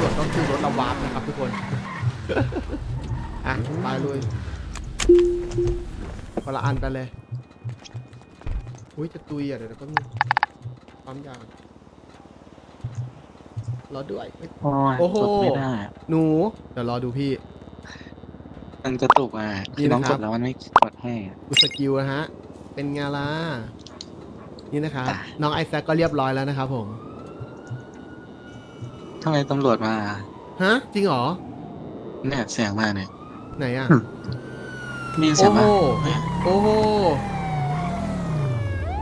ำรวจก็คือรถระวาร์ปนะครับทุกคน อะไปเลยคนละอันไปเลย อุ้ยจะตุยอะเดี๋ยวก็มีปั๊มยางรอด้วยเฮ้ยโอ้ยโอ้โห กดไม่ได้อะหนู เดี๋ยวรอดูพี่ มันกระตุกอะนี่คือน้องนะคกรับดแล้วมันไม่กดให้อะดูสกิลนะฮะ เป็นไงล่ะ นี่นะครับอะน้องไอแซคก็เรียบร้อยแล้วนะครับผม ทำไมตำรวจมาฮะ จริงเหรอ เนี่ยเสียงมาเนี่ยไหนอะอืมมีเสีโอ้ยงโหมาเนี่ยโอ้โห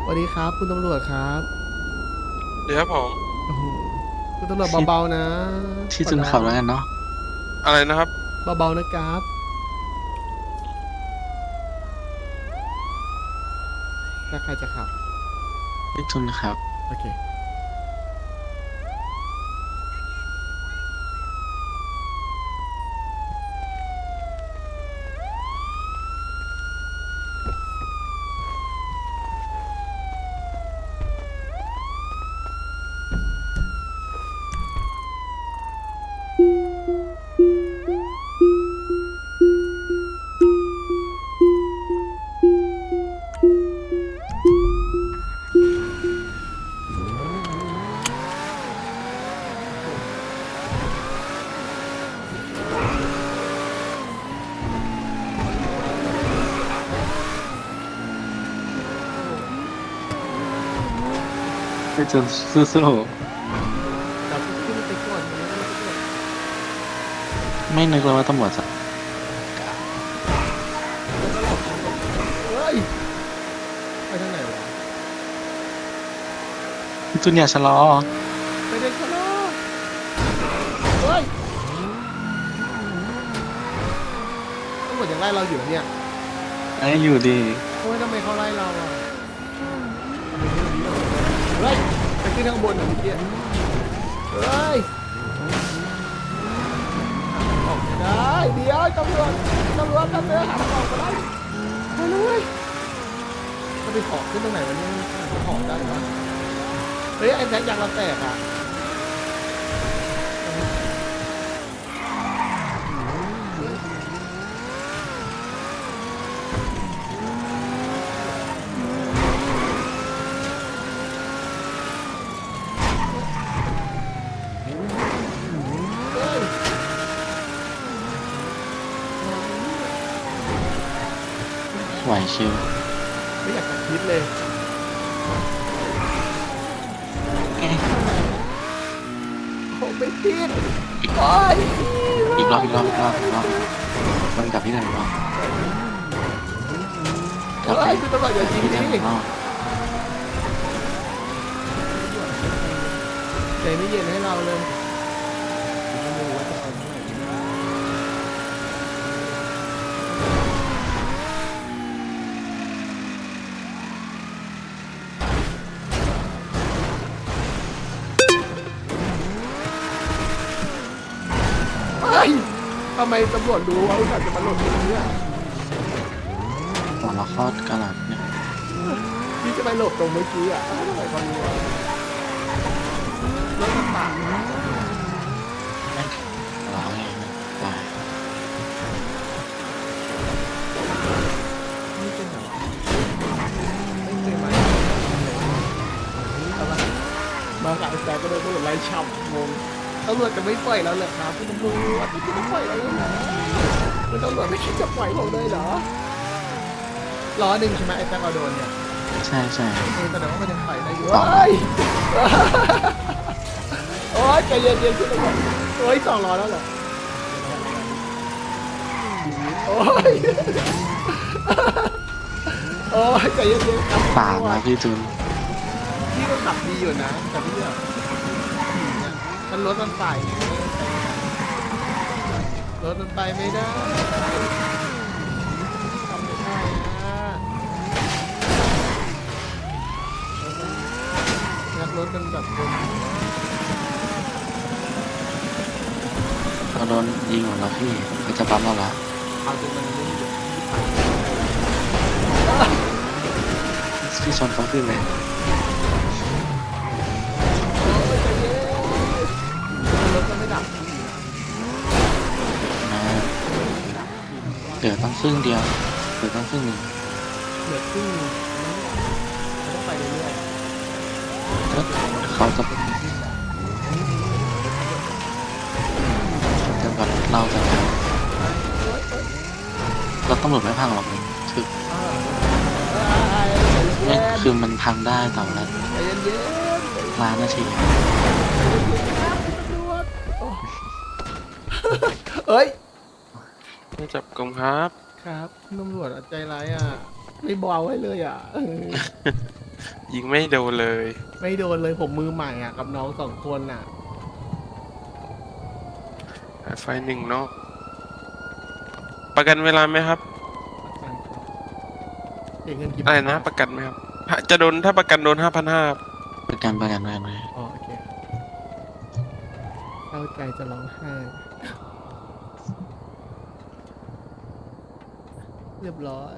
สวัสดีครับ คุณตำรวจครับเดี๋ยวครับผม โอ้โหคุณตำรวจเบาๆนะที่จุนขับแล้วกันเนาะอะไรนะครับ เบาๆนะครับ ถ้าใครจะขับ ที่จุนครับ โอเค ที่จุนสู้เดี๋ยวขึ้นไปก่อนนะๆไม่นึกเลยว่าตำรวจจะเฮ้ยไปทางไหนวะพี่จุนอย่าชะลอไปเดินข้างนอกเฮ้ยตำรวจยังไล่เราอยู่เนี่ยไอ้อยู่ดีโอ้ยทำไมเขาไล่เราอะเฮ้ยไป ขึ้นข้างบนเหรอเมื่อกี้เฮ้ยออกไม่ได้เดี๋ยวตำรวจตำรวจตำรวจหาทางออกมาได้ไปเลยจะไปขอขึ้นตรงไหนวะเนี่ยขอได้เหรอเฮ้ยไอ้แท็กยางเราแตกอะ ไหวชิวไม่อยากจะคิดเลยเอ๊ะผมไม่คิดโอ้ยอีกรอบอีกรอบอีกรอบอีกรอบมันกลับที่ไหนอีกรอบกลับไปเฮ้ยคุณตำรวจอย่ายิงที่ดิเดิมอีกรอบใจไม่เย็นให้เราเลย ทำไมตำรวจรู้ว่าอุตส่าห์จะมาหลบตรงนี้อะหัวเราะคลอดกระหลัดเนี่ยพี่จะไปหลบตรงเมื่อกี้อะอ้าวทำไมเขารู้อะรถมันต่างนะร้องเองตายนี่เป็นแบบไม่เคยมาเอาละมากับไอ้แซกก็โดนตำรวจไล่ชับงง ตำรวจจะไม่ปล่อยเราเหรอครับคุณตำรวจไม่คิดจะปล่อยเราเลยเหรอคุณตำรวจไม่คิดจะปล่อยผมเลยเหรอล้อหนึ่งใช่ไหมไอ้แซกเอาโดนเนี่ยใช่ใช่เออแสดงว่ามันยังปล่อยได้อยู่สองเฮ้ยโอ้ยใจเย็นๆคุณตำรวจโอ้ยสองล้อแล้วเหรอโอ้ยโอ้ยใจเย็นๆครับสามนะพี่จุน พี่ก็ขับดีอยู่นะแต่พี่แบบ มันรถมันไปรถมันไปไม่ได้ทำไม่ได้นะงัดรถมันแบบเดินเราโดนยิงหมดแล้วพี่เขาจะปั๊มเราละเอาจนมันไม่หยุดพี่ชนเขาขึ้นเลย เหลือตั้งครึ่งเดียวเหลือตั้งครึ่งหนึ่งเหลือครึ่งหนึ่งเราต้องไปเรื่อยก็เขาจะจะแบบเราจะทำเราตำรวจไม่พังหรอกคือๆอ่าไม่คือมันพังได้แต่ละใจเย็นๆใจเย็นๆล้านนาทีเอ้ย ไม่จับกลุ่มครับ ครับตำรวจใจร้ายอะ ไม่เบาให้เลยอะเออยิงไม่โดนเลย ไม่โดนเลยผมมือใหม่อะ กับน้องสองคนอะ ไฟหนึ่งเนาะประกันเวลาไหมครับประกันครับเสียเงินกี่อะไรนะประกันไหมครับฮะจะโดนถ้าประกันโดนห้าพันห้าประกันประกันประกันเลยอ๋อโอเคเข้าใจจะร้องไห้ เรียบร้อย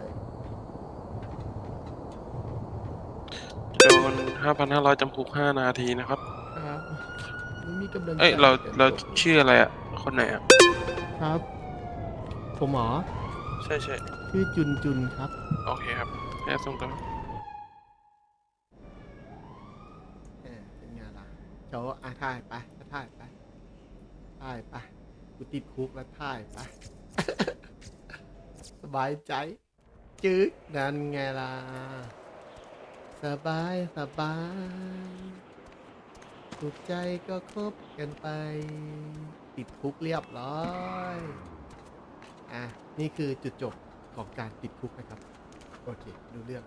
โดนห้าพันห้าร้อยจำคุกห้านาทีนะครับ ครับไม่มีกำลังใจเอ้ยเราจะเราจบชื่ออะไรอะ คนไหนอะ ครับ ผมหมอใช่ใช่ชื่อจุนจุนครับ โอเคครับแม่ส่งตัวเออเป็นไงล่ะเจ้าอะถ่ายไปก็ถ่ายไปถ่ายไปกูติดคุกแล้วถ่ายไป สบายใจ จึ๊กนั่นไงล่ะ สบายสบายถูกใจก็คบกันไป ติดคุกเรียบร้อย อะ นี่คือจุดจบของการติดคุกนะครับ โอเค ดูเรื่อง